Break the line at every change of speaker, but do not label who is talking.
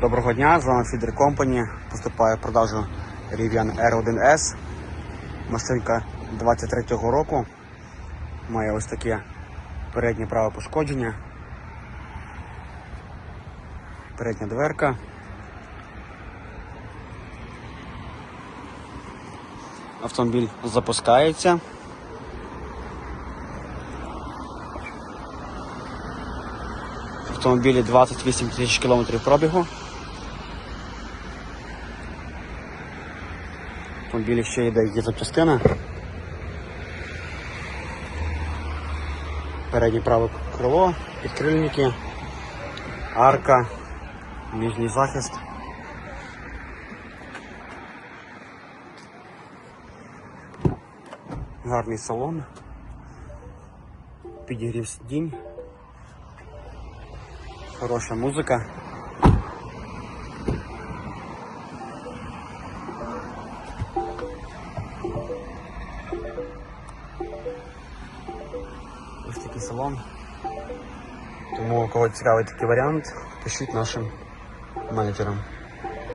Доброго дня, з вами Фідер Компані. Поступає в продажу Rivian R1S. Машинка 23-го року. Має ось таке переднє праве пошкодження. Передня дверка. Автомобіль запускається. В автомобілі 28 тисяч кілометрів пробігу. Автомобілі ще є запчастина. Переднє праве крило, підкрильники, арка, нижній захист. Гарний салон. Підігрів сидінь. Хороша музика. Ось такий салон. Тому, кого цікавий такий варіант, пишіть нашим менеджерам.